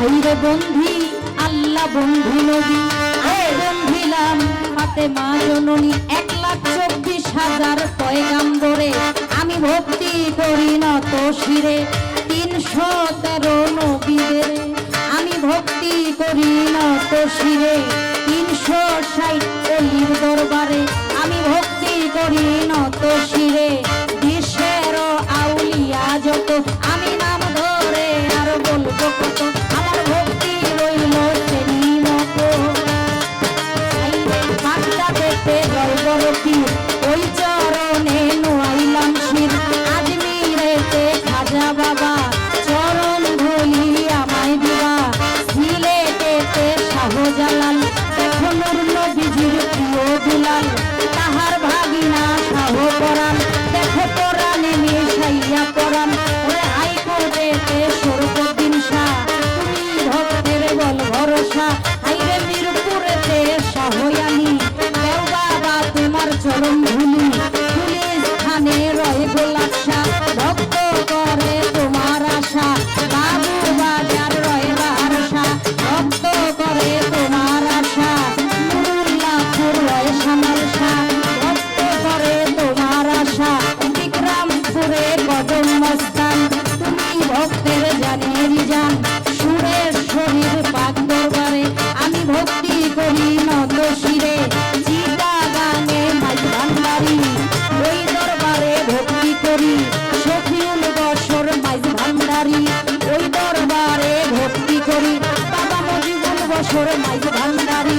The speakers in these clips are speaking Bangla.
হইরে বন্ধি, আল্লাহ বন্ধি নবী। বন্ধিলাম হাতে মা জননী, এক লাখ চব্বিশ হাজার পয়গাম্বরে। আমি ভক্তি করি নত শিরে তিনশো তেরো নবীদের। আমি ভক্তি করি নত শিরে তিনশো ষাট অলির দরবারে। আমি ভক্তি করি নত শিরে বিশ্বের আউলিয়া যত। আমি না হাই করবে। কিশোর মাইক ভান্ডারী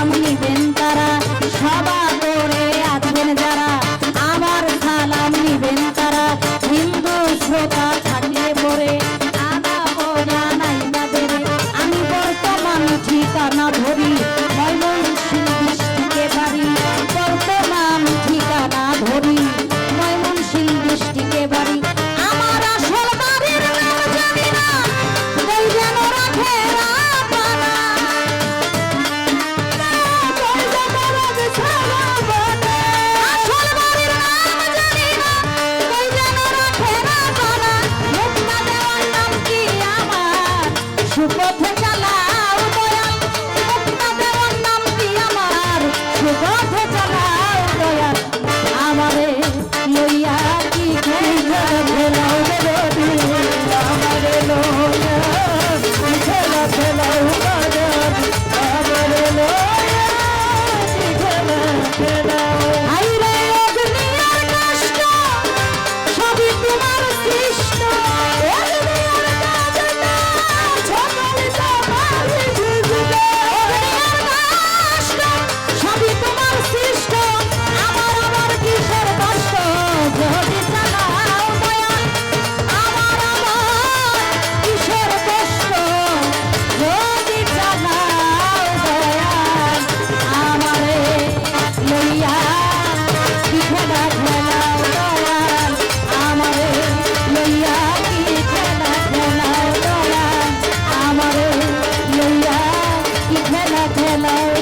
নাম নিবেন তারা সবা যারা আমার সালাম নিবেন তারা হিন্দু শ্রোতা থাকলে পরে। সাথে নয়